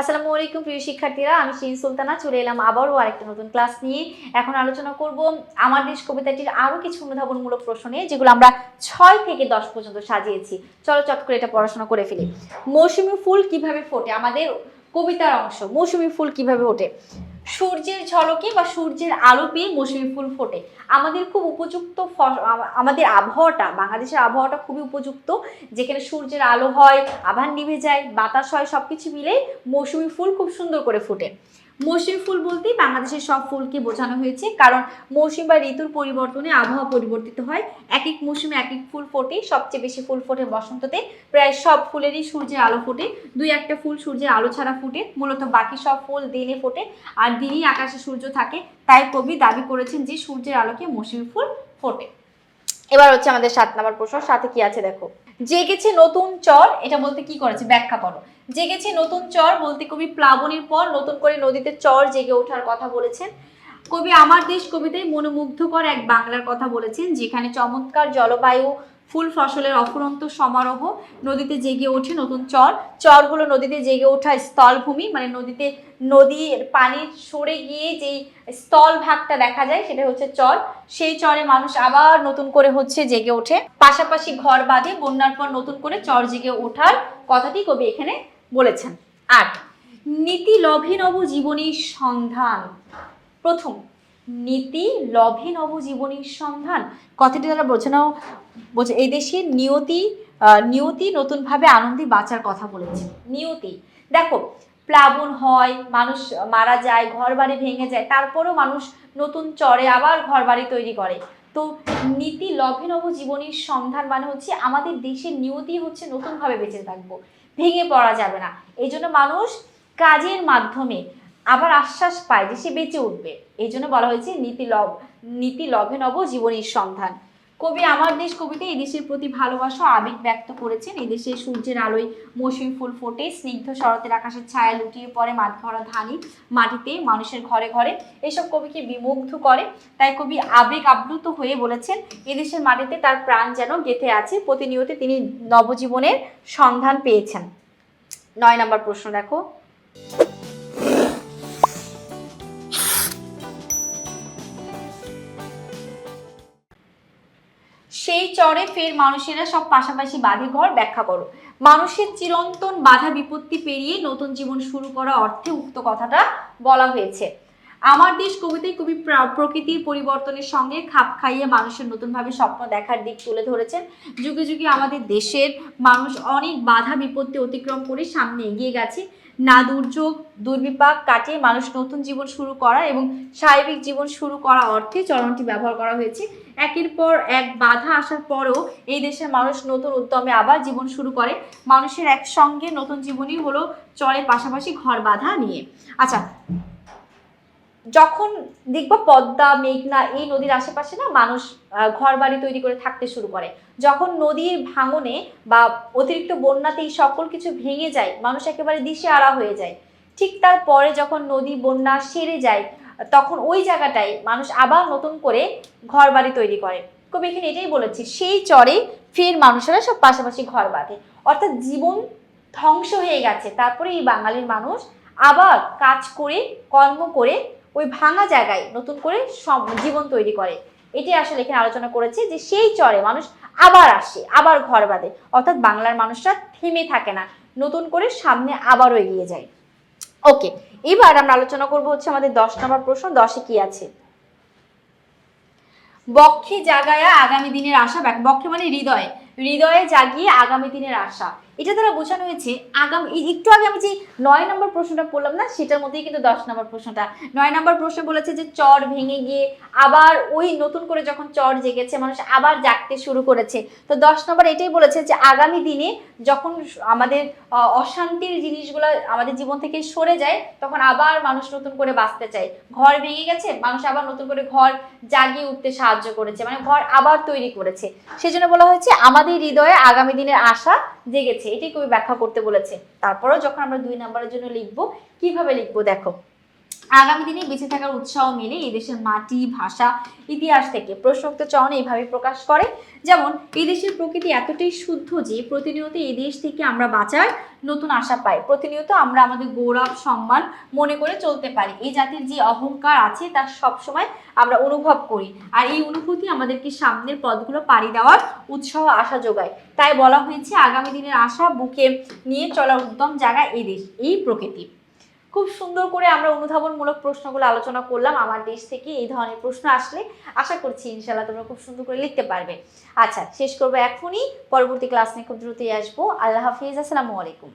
আসসালামু আলাইকুম, প্রিয় শিক্ষার্থীরা। আমি শিন সুলতানা, চলে এলাম আবারও আরেকটা নতুন ক্লাস নিয়ে। এখন আলোচনা করব আমার দেশ কবিতাটির আরও কিছু অনুধাবনমূলক প্রশ্ন নিয়ে, যেগুলো আমরা ছয় থেকে দশ পর্যন্ত সাজিয়েছি। চলো চট করে এটা পড়াশোনা করে ফেলি। মৌসুমি ফুল কীভাবে ফোটে? আমাদের কবিতার অংশ। মৌসুমি ফুল কীভাবে ওঠে সূর্যের ঝলকে বা সূর্যের আলো পেয়ে মৌসুমী ফুল ফোটে। আমাদের খুব উপযুক্ত আমাদের আবহাওয়াটা, বাংলাদেশের আবহাওয়াটা খুবই উপযুক্ত। যেখানে সূর্যের আলো হয় আবার নিভে যায়, বাতাস হয় সব কিছু মিলে মৌসুমী ফুল খুব সুন্দর করে ফোটে। মৌসুমী ফুল বলতেই বাংলাদেশের সব ফুলকে বোঝানো হয়েছে। কারণ মৌসুম বা ঋতুর পরিবর্তনে আবহাওয়া পরিবর্তিত হয়। এক এক মৌসুমে এক এক ফুল ফোটে। সবচেয়ে বেশি ফুল ফোটে বসন্ততে। প্রায় সব ফুলেরই সূর্যের আলো ফোটে। দুই একটা ফুল সূর্যের আলো ছাড়া ফুটে। মূলত বাকি সব ফুল দিনে ফোটে। আর দিনই আকাশে সূর্য থাকে। তাই কবি দাবি করেছেন যে সূর্যের আলোকে মৌসুমী ফুল ফোটে। এবার হচ্ছে আমাদের সাত নম্বর প্রশ্ন। সাথে কি আছে দেখো? জেগেছে নতুন চর, এটা বলতে কি করেছে? ব্যাখ্যা করো। জেগেছে নতুন চর বলতে কবি প্লাবনের পর নতুন করে নদীতে চর জেগে ওঠার কথা বলেছেন। কবি আমার দেশ কবিতায় মনোমুগ্ধকর এক বাংলার কথা বলেছেন, যেখানে চমৎকার জলবায়ু ফুল ফসলের অফুরন্ত সমারোহ, নদীতে জেগে ওঠে নতুন চর। চরগুলো নদীতে জেগে ওঠা স্থলভূমি মানে নদীতে নদীর পানি সরে গিয়ে যেই স্থল ভাগটা দেখা যায়, সেটা হচ্ছে চর। সেই চরে মানুষ আবার নতুন করে হচ্ছে জেগে ওঠে। পাশাপাশি ঘর বাঁধে, বন্যার পর নতুন করে চর জেগে ওঠার কথাটি কবি এখানে বলেছেন। আট, নীতি লভে নব জীবনীর সন্ধান। প্রথম নীতি লভে নব জীবনীর সন্ধান। কথাটি তারা বোঝানো বোঝে এই দেশের নিয়তি নিয়তি নতুনভাবে আনন্দে বাঁচার কথা বলেছে। নিয়তি। দেখো, প্লাবন হয়, মানুষ মারা যায় ঘর বাড়ি ভেঙে যায়, তারপরেও মানুষ নতুন চরে আবার ঘর বাড়ি তৈরি করে। তো নীতি লভে নব জীবনীর সন্ধান মানে হচ্ছে আমাদের দেশের নিয়তি হচ্ছে নতুনভাবে বেঁচে থাকব, ভেঙে পড়া যাবে না। এই জন্য মানুষ কাজের মাধ্যমে আবার আশ্বাস পায় যে সে বেঁচে উঠবে। এই জন্য বলা হয়েছে নীতি লভ নীতি লভে নব জীবনীর সন্ধান। কবি আমার দেশ কবিতে এই দেশের প্রতি ভালোবাসা আবেগ ব্যক্ত করেছেন। এই দেশে সূর্যের আলোয় মৌসুমী ফুল ফোটে, স্নিগ্ধ শরতের আকাশের ছায়া লুটিয়ে পড়ে, মাঠ ভরা ধানি মাটিতে মানুষের ঘরে ঘরে। এসব কবিকে বিমুগ্ধ করে। তাই কবি আবেগ আপ্লুত হয়ে বলেছেন এদেশের মাটিতে তার প্রাণ যেন গেঁথে আছে। প্রতিনিয়ত তিনি নবজীবনের সন্ধান পেয়েছেন। নয় নম্বর প্রশ্ন দেখো। সেই চরে ফের মানুষেরা সব পাশাপাশি বাঁধে ঘর ব্যাখ্যা করো। মানুষের চিরন্তন বাধা বিপত্তি পেরিয়ে নতুন জীবন শুরু করা অর্থে উক্ত কথাটা বলা হয়েছে। আমার দেশ কবিতায় কবি প্রা- প্রকৃতির পরিবর্তনের সঙ্গে খাপ খাইয়ে মানুষের নতুনভাবে স্বপ্ন দেখার দিক তুলে ধরেছেন। যুগে যুগে আমাদের দেশের মানুষ অনেক বাধা বিপত্তি অতিক্রম করে সামনে এগিয়ে গেছে। না দুর্যোগ, দুর্বিপাক কাটিয়ে মানুষ নতুন জীবন শুরু করা এবং স্বাভাবিক জীবন শুরু করা অর্থে চরণটি ব্যবহার করা হয়েছে। একের পর এক বাধা আসার পরেও এই দেশের মানুষ নতুন উদ্যমে আবার জীবন শুরু করে। মানুষের একসঙ্গে নতুন জীবনই হলো চলে পাশাপাশি ঘর বাঁধা নিয়ে। আচ্ছা যখন দেখবা পদ্মা, মেঘনা এই নদীর আশেপাশে না মানুষ ঘর বাড়ি তৈরি করে থাকতে শুরু করে। যখন নদীর ভাঙনে বা অতিরিক্ত বন্যাতে এই সকল কিছু ভেঙে যায়, মানুষ একেবারে দিশে আড়া হয়ে যায়। ঠিক তারপরে যখন নদী বন্যা সেরে যায়, তখন ওই জায়গাটায় মানুষ আবার নতুন করে ঘর বাড়ি তৈরি করে। কবি এখানে এটাই বলেছে, সেই চরে ফের মানুষেরা সব পাশাপাশি ঘর বাঁধে। অর্থাৎ জীবন ধ্বংস হয়ে গেছে। তারপরে এই বাঙালির মানুষ আবার কাজ করে, কর্ম করে ওই ভাঙা জায়গায় নতুন করে জীবন তৈরি করে। এটি আসলে এখানে আলোচনা করেছে যে সেই চরে মানুষ আবার আসে, আবার ঘর বাঁধে। অর্থাৎ বাংলার মানুষরা থেমে থাকে না, নতুন করে সামনে আবারও এগিয়ে যায়। ওকে, এবার আমরা আলোচনা করব হচ্ছে আমাদের দশ নম্বর প্রশ্ন, দশে কি আছে? বক্ষে জাগায়া আগামী দিনের আশা বক্ষে মানে হৃদয়ে। হৃদয়ে জাগিয়ে আগামী দিনের আশা। এটা দ্বারা বোঝানো হয়েছে, আগামী একটু আগে আমি যে নয় নম্বর প্রশ্নটা পড়লাম না, সেটার মধ্যেই কিন্তু দশ নম্বর প্রশ্নটা। নয় নম্বর প্রশ্ন বলেছে যে চর ভেঙে গিয়ে আবার ওই নতুন করে যখন চর জেগেছে, মানুষ আবার জাগতে শুরু করেছে। তো দশ নম্বর এটাই বলেছে যে আগামী দিনে যখন আমাদের অশান্তির জিনিসগুলো আমাদের জীবন থেকে সরে যায়, তখন আবার মানুষ নতুন করে বাঁচতে চায়। ঘর ভেঙে গেছে, মানুষ আবার নতুন করে ঘর জাগিয়ে উঠতে সাহায্য করেছে মানে ঘর আবার তৈরি করেছে। সেজন্য বলা হয়েছে, আমাদের হৃদয়ে আগামী দিনের আশা জেগেছে। এটাই কবি ব্যাখ্যা করতে বলেছে তারপরেও যখন আমরা দুই নাম্বারের জন্য লিখব, কীভাবে লিখব দেখো। আগামী দিনে বেঁচে থাকার উৎসাহ মেলে এই দেশের মাটি, ভাষা, ইতিহাস থেকে। প্রশ্নোক্ত চয়ন এইভাবে প্রকাশ করে। যেমন, এই দেশের প্রকৃতি এতটাই শুদ্ধ যে প্রতিনিয়ত এই দেশ থেকে আমরা বাঁচার নতুন আশা পাই। প্রতিনিয়ত আমরা আমাদের গৌরব, সম্মান মনে করে চলতে পারি। এই জাতির যে অহংকার আছে, তা সবসময় আমরা অনুভব করি। আর এই অনুভূতি আমাদেরকে সামনের পথগুলো পাড়ি দেওয়ার উৎসাহ, আশা যোগায়। তাই বলা হয়েছে, আগামী দিনের আশা বুকে নিয়ে চলার উত্তম জায়গা এই দেশ, এই প্রকৃতি। খুব সুন্দর করে আমরা অনুধাবনমূলক প্রশ্নগুলো আলোচনা করলাম। আমার দেশ থেকে এই ধরনের প্রশ্ন আসলে আশা করছি ইনশাল্লাহ তোমরা খুব সুন্দর করে লিখতে পারবে। আচ্ছা শেষ করব এখনই। পরবর্তী ক্লাস নিয়ে খুব দ্রুতই আসব। আল্লাহ হাফিজ, আসসালামু আলাইকুম।